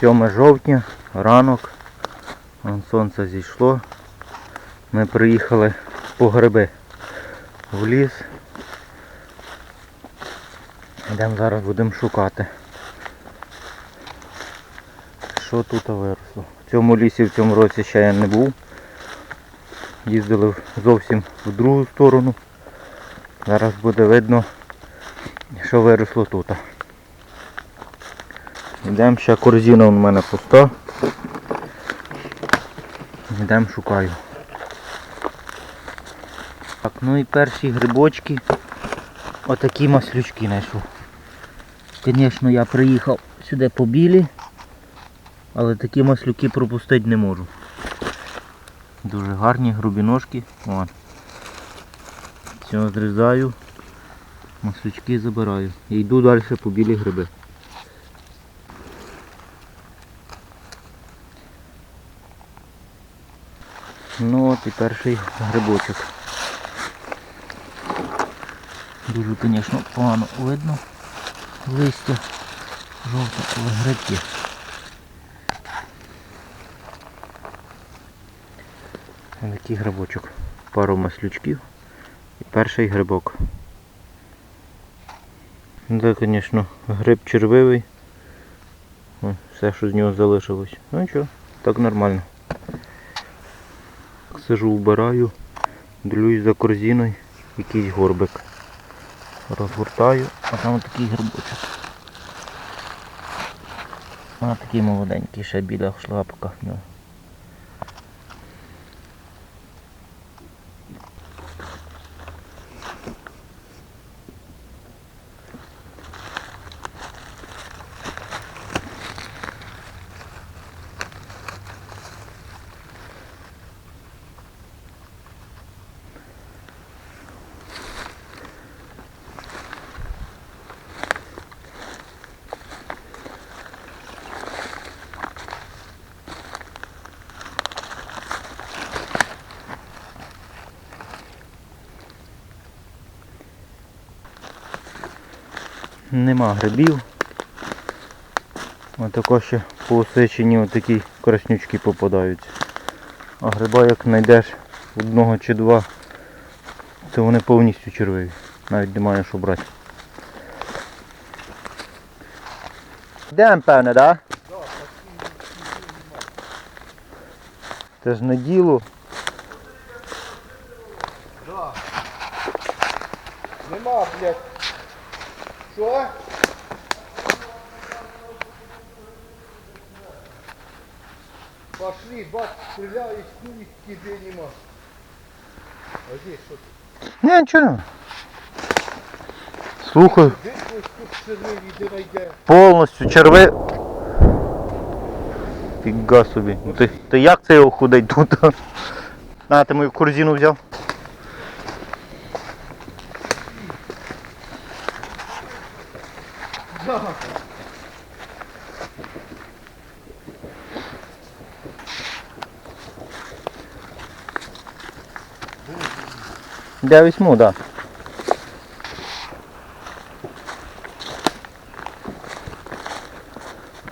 7 жовтня, ранок. Сонце зійшло. Ми приїхали по гриби в ліс. Йдемо зараз будемо шукати. Що тут виросло? В цьому лісі в цьому році ще я не був. Їздили зовсім в другу сторону. Зараз буде видно, що виросло тут. Йдемо ще корзина у мене пуста. Йдемо шукаю. Так, ну і перші грибочки. Отакі маслючки знайшов. Звісно, я приїхав сюди по білі, але такі маслюки пропустити не можу. Дуже гарні грубі ножки. Вон. Все, зрізаю, маслючки забираю. І йду далі по білі гриби. Ну от і перший грибочок. Дуже, звісно, погано видно листя жовте, але гриб є. Ось Такий грибочок. Пару маслючків і перший грибок. Ну, Це, звісно, гриб червивий. Все, що з нього залишилось. Ну нічого, так нормально. Сижу, вбираю, дивлюсь за корзиною, якийсь горбик. Розгортаю, а там такий грибочок. А такий молоденький, ще біля шлапка в нього. Нема грибів. Отако ще по осичині отакі краснючки попадаються. А гриба як знайдеш одного чи два, то вони повністю червиві. Навіть немає що брати. Йдемо, певне, так? Да? Це ж на діло. Да. Нема, блядь. Що? Пошли, бац, стреляешь, ну и тебе нема. А здесь что? Ні, нічого. нема. Слухаю. Найде? Повністю черви. Фіга собі. Ну Ти, ти як це його худить тут? А, ти мою корзину взяв? Да. Я візьму, так. Да.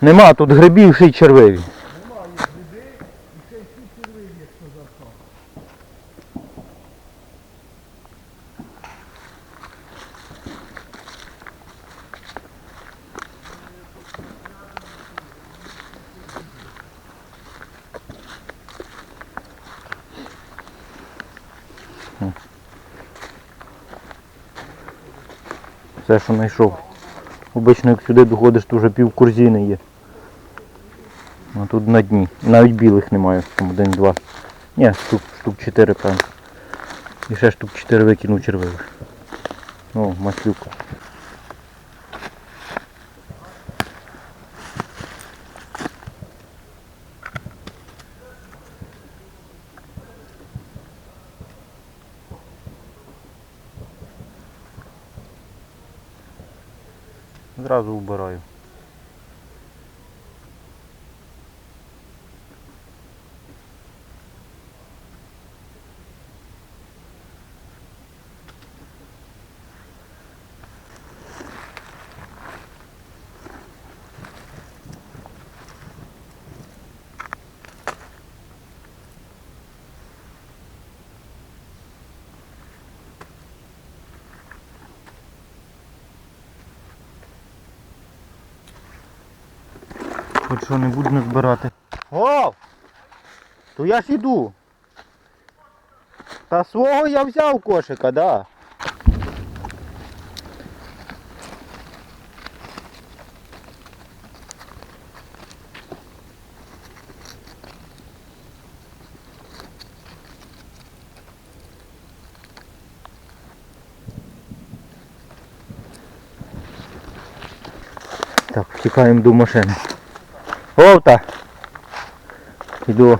Нема тут грибів ще й червиві. Немає людей, і ще й тут червиві, якщо зархав. Все, що знайшов. Обично як сюди доходиш, то вже пів корзини є. А тут на дні. Навіть білих немає. Там один, два. Ні, штук, штук чотири, певно. І ще штук чотири викинув червивих. О, маслюк. Зразу вбираю. Хоч що не буду збирати. О! То я ж іду. Та свого я взяв кошика, да. Так, втікаємо до машини. Овта! Іду.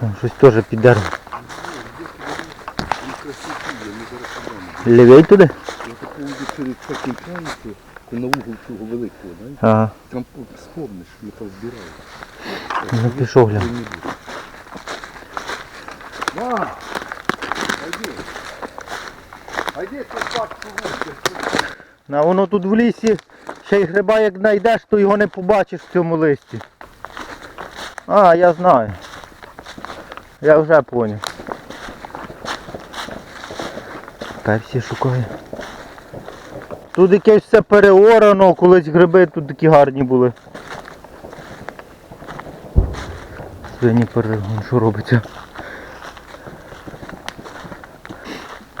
Там щось теж під деревом. Лівей туди? Я такого через потім країці, ти на угол цього великого, знаєш? Ага. Там спомниш, ми там збирали. Ну пішов глянь. На! Айди! Айди, ти бачку вулицю. Воно тут в лісі, ще й гриба як знайдеш, то його не побачиш в цьому листі. А, я знаю. Я вже поняв. Персі шукаю. Тут якесь все переорано, колись гриби тут такі гарні були. Свині перегон, що робиться?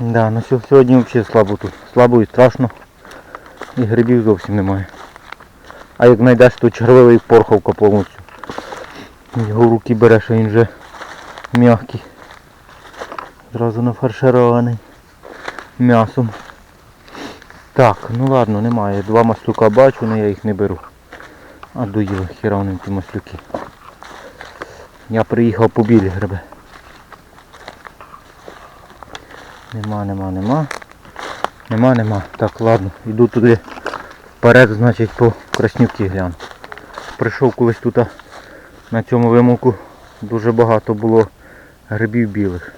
Да, ну сьо- сьогодні взагалі слабо тут. Слабо і страшно. І грибів зовсім немає. А як знайдеш, то червивий порховка повністю. Його в руки береш, а він вже м'який. Зразу нафарширований м'ясом. Так, ну ладно, немає. Два маслюка бачу, але я їх не беру. А доїли хіра вони ті маслюки. Я приїхав по білі гриби. Нема, нема, нема. Нема, нема. Так, ладно, йду туди вперед, значить, по краснюки гляну. Прийшов колись тут на цьому вимоку дуже багато було грибів білих.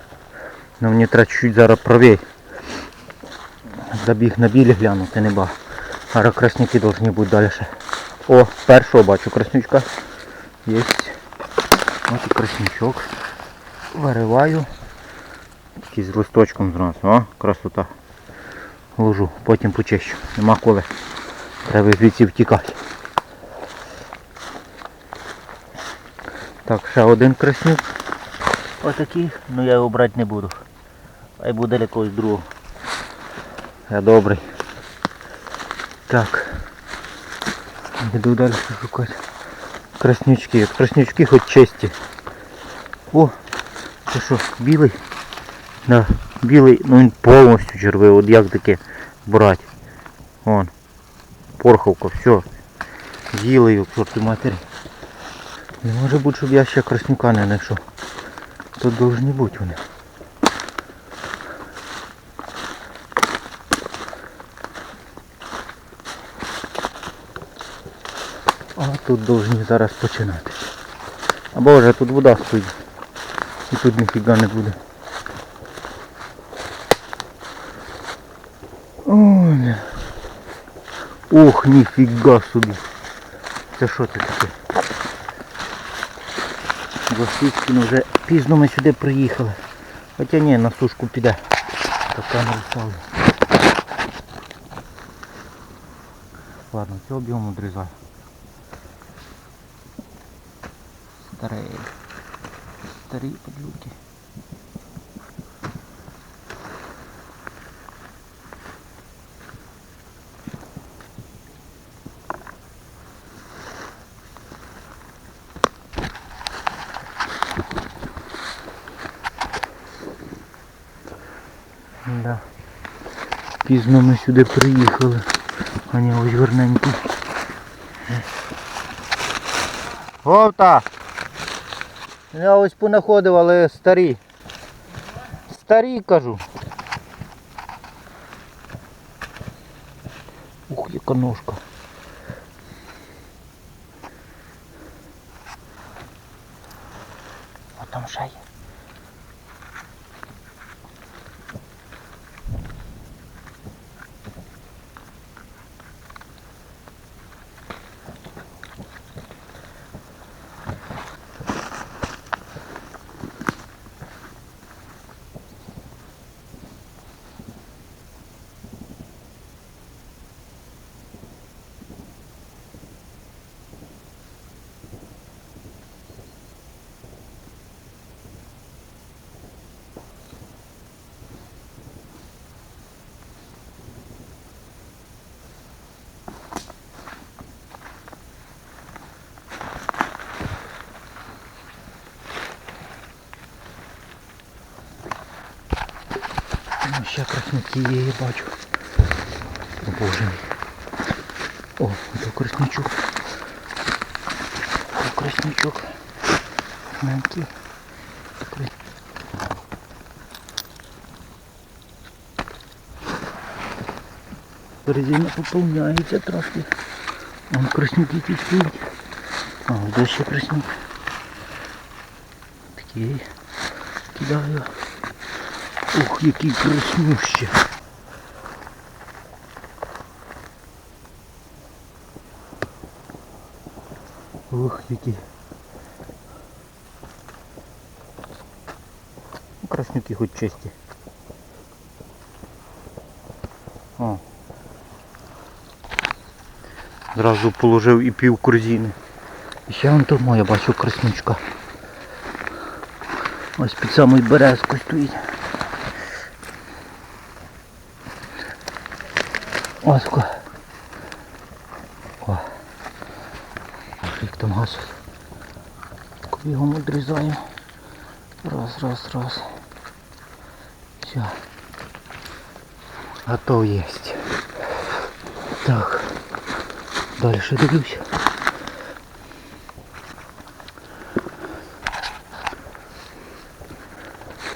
Ну мені треба чуть зараз правій. Забіг на білі глянути, не ба. Зараз красняки повинні бути далі. О, першого бачу краснючка. Є. Ось і краснючок. Вириваю. Такий з листочком зразу. О, красота. Ложу, потім почищу. Нема коли. Треба звідси втікати. Так, ще один краснюк. Отакий, ну я його брати не буду. Хай буде для когось другого. Я добрий. Так. Йду далі шукати. Краснючки. Краснючки хоч чисті. О, це що, білий? Да, білий, ну він повністю червивий, от як таке брати. Вон. Порховка, все. З'їли його к чорту матері. Не може бути, щоб я ще краснюка не знайшов. Тут повинні бути вони. А тут повинні зараз починати. А боже, тут вода стоїть. І тут ніфіга не буде. Ох, ніфіга собі. Це що це таке? Гостицькіно вже пізно ми сюди приїхали. Хоча ні, на сушку піде. Така не. Ладно, цього об'єму відрізаю. Старий. Старі подлюки. Пізно ми сюди приїхали. А не ось верненько. Вовта! Я ось понаходив, але старі. Старі кажу. Ух, яка ножка. А ще красники є, я бачу. О боже мій. О, це краснячок. О, краснячок. Маленький. Резина поповняється трошки. Вон краснюки тут стоять. А, де ще краснюк. Такий. Кидаю. Ух, який краснюще. Ух, який. Ну, Краснюки хоч чисті. О. Зразу положив і пів корзини. І ще вон тому я бачу краснючка. Ось під самою березкою стоїть. Ось ко. О. Як там гасить. Його відрізаю. Раз, раз, раз. Все. Готов есть. Так. Дальше дивлюсь.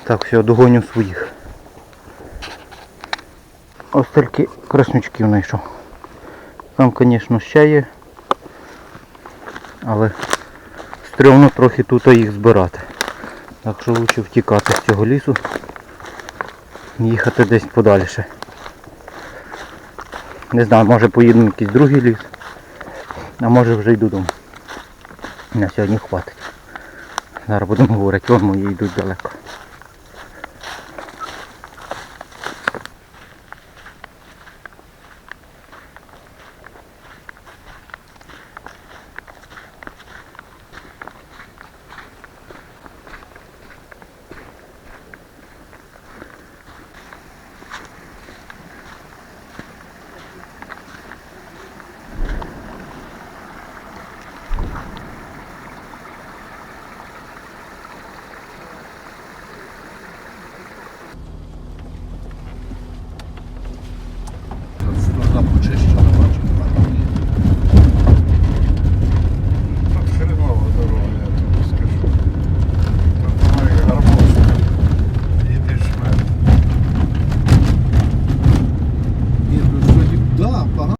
Так, все, догоню своїх. Ось тільки краснючків знайшов. Там, звісно, ще є. Але стрьомно трохи тут їх збирати. Так що лучше втікати з цього лісу. Їхати десь подальше. Не знаю, може поїдемо в якийсь другий ліс. А може вже йду додому. На сьогодні хватить. Зараз будемо говорити, вон мої йдуть далеко. Вона почищена, бачу. Тут хренова дорога, я тобі скажу. Тут немає гармошки. Їдеш в Ні, ну вроді, да, погано.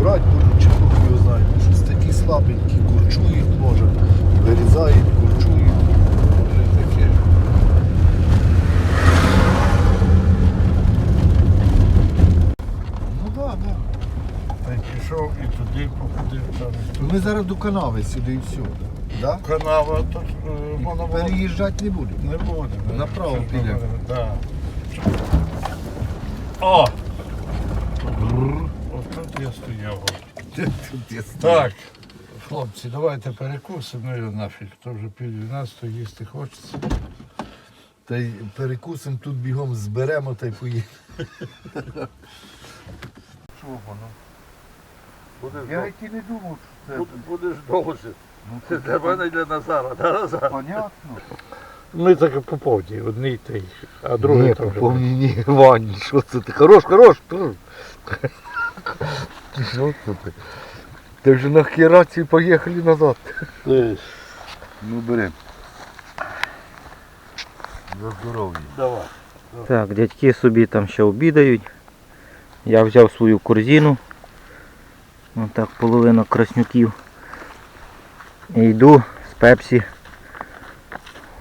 Урать будуть чи Бог його знає, щось такі слабенькі, курчують може, вирізають, курчують. Вже таке. Ну так, да, Та й пішов і туди походив там. і да. тут. Ми зараз до канави сюди і все. Да? Канава тут е, воно було Переїжджати не будемо. не буде. да. Направо підемо. Да. О! Ось тут я стояв. Так, хлопці, давайте перекусимо ну, його нафіг. То вже пів 12 їсти хочеться. Та й перекусимо тут бігом зберемо та й поїдемо. Що воно? Я і не думав, будеш довше. Це для мене і для Назара. Да, Назар? Понятно. Ми так по повні, одній той, а другий Ні, там. вже помні, ні, Вань, що це ти? Хорош, хорош, хорош. Що це ти? Ти вже на херації поїхали назад. Ну бери. За здоров'я. Давай. Так, дядьки собі там ще обідають. Я взяв свою корзину. Отак половина краснюків. І йду з пепсі.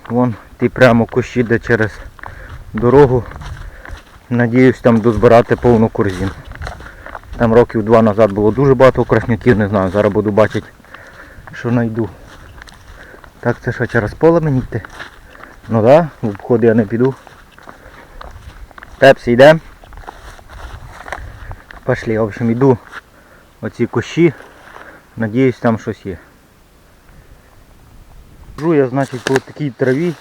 Вон ті прямо кущі, де через дорогу. Надіюсь там дозбирати повну корзину. Там років два назад було дуже багато краснюків, не знаю, зараз буду бачити, що знайду. Так це що, через поле мені йти? Ну так, да, в обход я не піду. Пепсі йде. Пошли, в общем, йду оці кущі. Надіюсь, там щось є. Жу я, значить, по такій траві,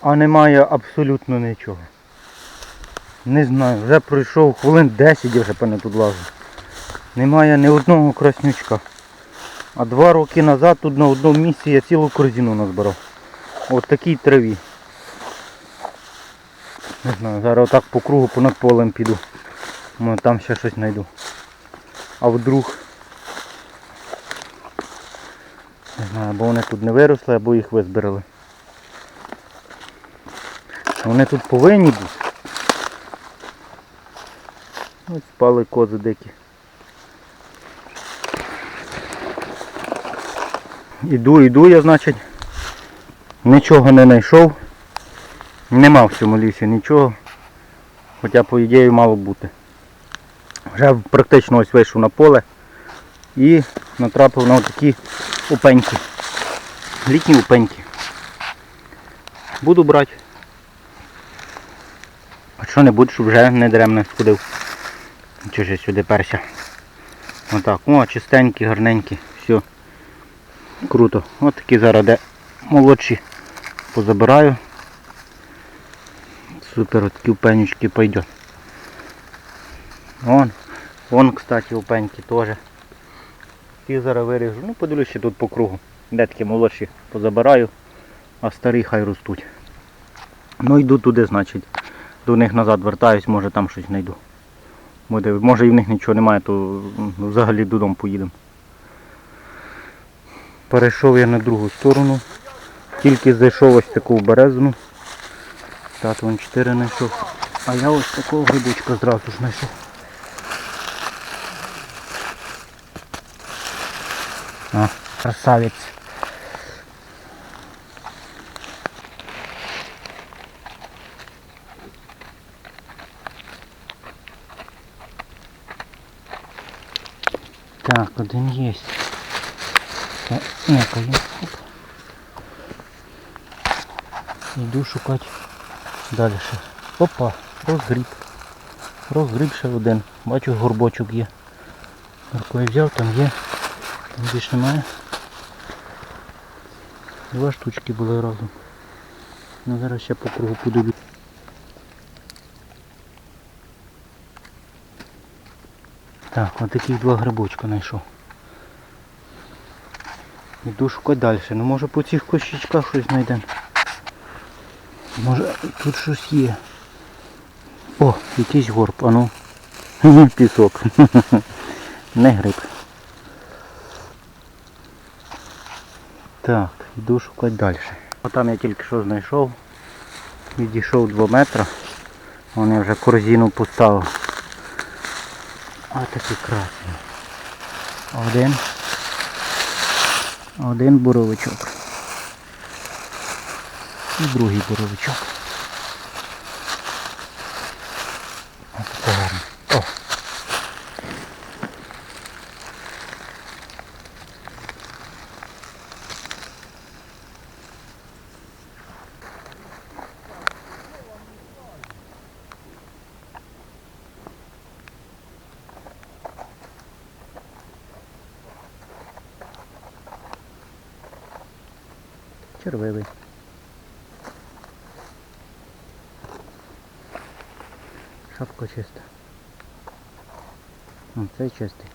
а немає абсолютно нічого. Не знаю, вже пройшов хвилин 10 я вже певне тут лажу. Немає ні одного краснючка. А два роки назад тут на одному місці я цілу корзину назбирав. От такій траві. Не знаю, зараз отак по кругу понад полем піду. Може там ще щось знайду. А вдруг. Не знаю, або вони тут не виросли, або їх визбирали. Вони тут повинні бути. Ось спали кози дикі. Іду, іду я, значить, нічого не знайшов. Нема в цьому лісі нічого. Хоча по ідеї мало бути. Вже практично ось вийшов на поле і натрапив на такі опеньки. Літні опеньки. Буду брати. А що не будь, щоб вже не даремно сходив. Чи ж сюди перся. Отак. О, чистенькі, гарненькі. Все. Круто. От такі зараз де молодші позабираю. Супер, от такі пенючки пойдет. Вон, вон, кстати, у пеньки теж. Ті зараз виріжу. Ну, подивлюсь ще тут по кругу. Де молодші позабираю, а старі хай ростуть. Ну йду туди, значить. До них назад вертаюсь, може там щось знайду. Буде, може і в них нічого немає, то взагалі додому поїдемо. Перейшов я на другу сторону. Тільки зайшов ось таку березну. Тато вон 4 знайшов. А я ось такого грибочка зразу ж знайшов. А, красавець. Так, один є. Оп. Йду шукати далі. Опа, розгріб. Розгріб ще один. Бачу горбочок є. Такий взяв, там є. Там більше немає. Два штучки були разом. Ну зараз ще по кругу подивлюсь. Так, от таких два грибочка знайшов. Іду шукати далі. Ну може по цих кощичках щось знайдемо. Може тут щось є. О, якийсь горб, а ну. Пісок. Не гриб. Так, йду шукати далі. А там я тільки що знайшов. Відійшов 2 метри. Вони вже корзину поставив. А такий красний. Один. Один буровичок. І другий буровичок. Шапка чиста. О, цей чистий.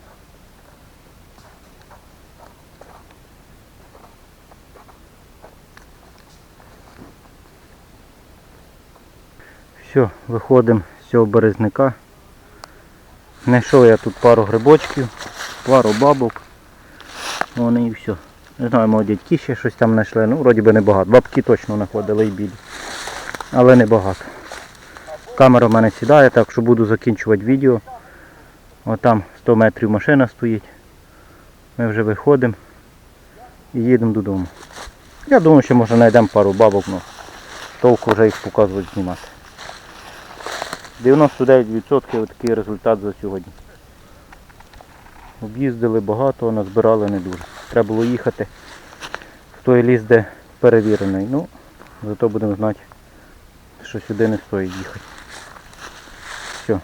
Все, виходимо з цього березника. Знайшов я тут пару грибочків, пару бабок. Вони і все. Не знаю, мої дядьки ще щось там знайшли. Ну, вроді би небагато. Бабки точно знаходили і білі. Але небагато. Камера в мене сідає, так що буду закінчувати відео. Отам 100 метрів машина стоїть. Ми вже виходимо і їдемо додому. Я думаю, що може знайдемо пару бабок, але толку вже їх показувати знімати. 99% такий результат за сьогодні. Об'їздили багато, назбирали не дуже. Треба було їхати в той ліс, де перевірений. Ну, зато будемо знати, що сюди не стоїть їхати. Все,